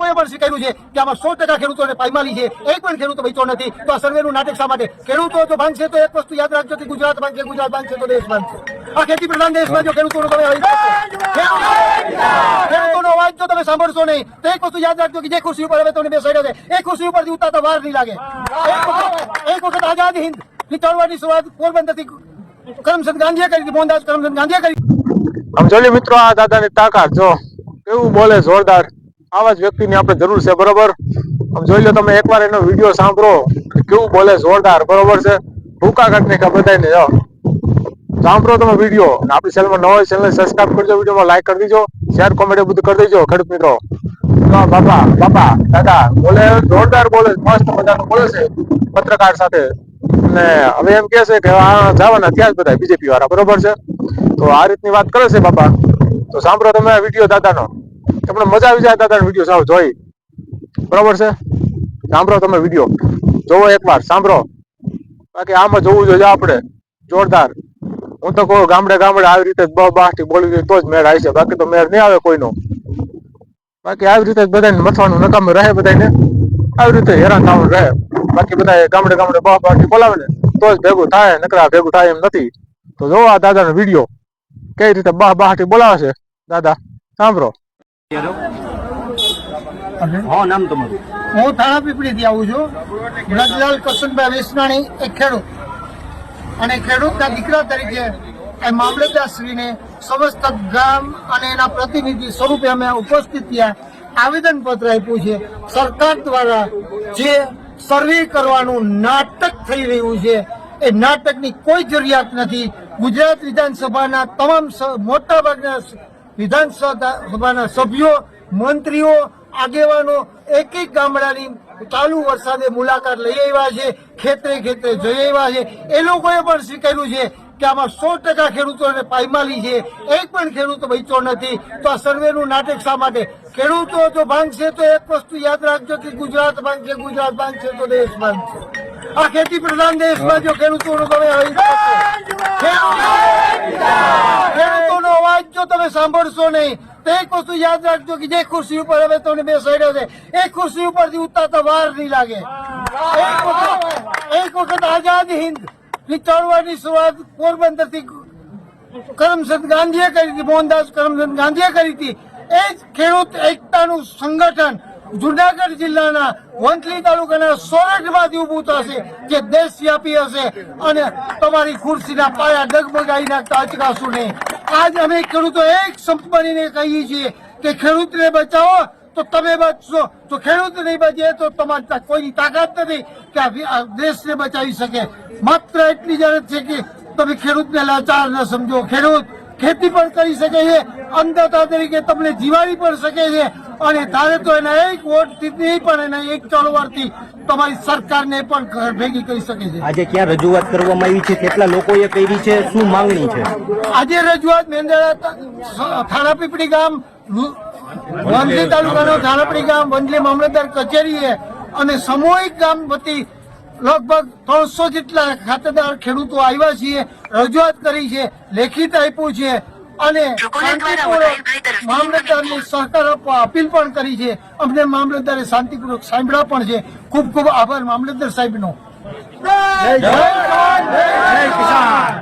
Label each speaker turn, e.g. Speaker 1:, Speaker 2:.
Speaker 1: કોઈ પણ સ્વીકાર્યું છે કે આમાં સો ટકા ખેડૂતોને પાયમાલી છે. એક પણ ખેડૂતો બચ્યો નથી. તો આ સર્વેનું નાટક શા માટે? ખેડૂતો જો ભાંગશે તો એક વસ્તુ યાદ રાખજો કે ગુજરાત ભાંગશે ગુજરાત ભાંગશે તો દેશ ભાંગશે. આ ખેતી પ્રધાન દેશમાં જો ખેડૂતોનો તમે ખેડૂતોનો અવાજ જો તમે સાંભળશો નહીં. તો એક વસ્તુ યાદ રાખજો કે જે ખુરશી ઉપર હવે તમને બેસાડ્યો છે. એ ખુરશી ઉપરથી ઉતારતા વાર નહીં લાગે. એક વખત આઝાદ હિન્દની ચળવળની શરૂઆત પોરબંદરથી કરમચંદ ગાંધીએ કરી હતી મોહનદાસ કરમચંદ ગાંધીએ કરી.
Speaker 2: આમ જોઈ મિત્રો આ દાદાની તાકાત જો કેવું બોલે જોરદાર. આવા જ વ્યક્તિની આપણે જરૂર છે, બરોબર? આમ જોઈ લો તમે એકવાર એનો વીડિયો સાંભળો, કેવું બોલે જોરદાર, બરોબર છે? ભૂકા કાઢ નાખ્યા બધાને જો. સાંભળો તમે વીડિયો આપણી ચેનલમાં નવો ચેનલ સબસ્ક્રાઈબ કરજો, વિડીયોમાં લાઈક કરી દીજો શેર કોમેન્ટ બધું કરી દેજો, ખેડૂત મિત્રો. બાપા બાપા દાદા બોલે, જોરદાર બોલે, મસ્ત મજાનું બોલે છે, પત્રકાર સાથે. અને હવે એમ કે છે કે આ જવાના ત્યાં જ બધા બીજેપી વાળા, બરોબર છે? તો આ રીતની વાત કરે છે, બાપા. તો સાંભળો તમે વીડિયો દાદાનો. તમને મજા આવી જાય દાદાનો વીડિયો સાવ જોઈ. બરાબર છે? સાંભળો તમે વીડિયો જોવો એકવાર, સાંભળો. બાકી આમાં જોવું જોઈએ આપણે. જોરદાર. હું તો કહું, ગામડે ગામડે આવી રીતે બ બાસથી બોલી દઈએ તો જ મેળ આવી છે. બાકી તો મેળ નહીં આવે કોઈનો. બાકી આવી રીતે જ બધાને મથવાનું નકામ રહે બધાને આવી રીતે હેરાન થવાનું રહે. બાકી બધા ગામડે ગામડે બહ બાસથી બોલાવે ને તો જ ભેગું થાય, નકરા ભેગું થાય એમ નથી. તો જોવો આ દાદાનો વીડિયો કઈ રીતે બાહ બાહથી બોલાવે છે? દાદા, સાંભળો.
Speaker 3: હા નામ તમારું.
Speaker 1: હું થાણા પીપળીથી આવું છું. વ્રજલાલ કસુનભાઈ વેસનાણી એક ખેડૂત. અને ખેડૂતના દીકરા તરીકે એ મામલતદારશ્રીને સમસ્ત ગામ અને એના પ્રતિનિધિ સ્વરૂપે અમે ઉપસ્થિત થયા. આવેદનપત્ર આપ્યું છે. સરકાર દ્વારા જે સર્વે કરવાનું નાટક થઈ રહ્યું છે એ નાટકની કોઈ જરૂરિયાત નથી. ગુજરાત વિધાનસભાના તમામ મોટાભાગના વિધાનસભાના સભ્યો મંત્રીઓ આગેવાનો એક એક ગામડાની ચાલુ વરસાદે મુલાકાત લઈ આવ્યા છે ખેતરે ખેતરે જઈ આવ્યા છે. એ લોકોએ પણ સ્વીકાર્યું છે કે આમાં સો ટકા ખેડૂતોને પાયમાલી છે. એક પણ ખેડૂત બચ્યો નથી. તો આ સર્વેનું નાટક શા માટે? ખેડૂતો જો ભાંગશે તો એક વસ્તુ યાદ રાખજો કે ગુજરાત ભાંગશે ગુજરાત ભાંગશે તો દેશ ભાંગશે. આ ખેતી પ્રધાન દેશમાં જો ખેડૂતોનું તમે હવે ખેડૂતોનો અવાજ જો તમે સાંભળશો નહીં. તો એક વસ્તુ યાદ રાખજો કે જે ખુરશી ઉપર હવે તમને બેસાડ્યો છે. એ ખુરશી ઉપરથી ઉતારતા વાર નહીં લાગે. એક વખત આઝાદ હિન્દની ચળવળની શરૂઆત પોરબંદરથી કરમચંદ ગાંધીએ કરી હતી, મોહનદાસ કરમચંદ ગાંધીએ કરી હતી. એ જ ખેડૂત એકતાનું સંગઠન જુનાગઢ જિલ્લાના વંથલી તાલુકાના સોરઠમાંથી ઉભું થશે, જે દેશવ્યાપી હશે અને તમારી ખુરશીના પાયા ડગમગાઈ નાખતા અચકાશું નહીં. આજ અમે ખેડૂતો એક સંપ બનીને કહીએ છીએ કે ખેડૂતને બચાવો, તો તમે બચશો. તો ખેડૂત નહીં બચે, તો તમારી કોઈની તાકાત નથી કે આ દેશને બચાવી શકે. માત્ર એટલી જરૂર છે કે તમે ખેડૂતને લાચાર ન સમજો. ખેડૂત ખેતી પણ કરી શકે છે, અંધતા તરીકે તમને જીવાડી પણ શકે છે, અને ધારે તો એના એક વોટથી નહીં પણ એના એક ચળવળથી તમારી સરકારને પણ ભેગી કરી શકે છે.
Speaker 3: આજે ક્યાં રજૂઆત કરવામાં આવી છે? કેટલા લોકોએ કરી છે? શું માંગણી છે?
Speaker 1: આજે રજૂઆત મેંદરા થાણાપીપળી ગામ વંજલી તાલુકાનો થાણાપીપળી ગામ વંજલી મામલતદાર કચેરીએ અને સામૂહિક ગામ વતી લગભગ ત્રણસો જેટલા ખાતેદાર ખેડૂતો આવ્યા છીએ રજૂઆત કરી છે લેખિત આપ્યું છે. અને શાંતિપૂર્વક મામલતદારની સહકાર આપવા અપીલ પણ કરી છે. અમને મામલતદારે શાંતિપૂર્વક સાંભળ્યા પણ છે. ખૂબ ખૂબ આભાર મામલતદાર સાહેબનો. જય જય કિસાન.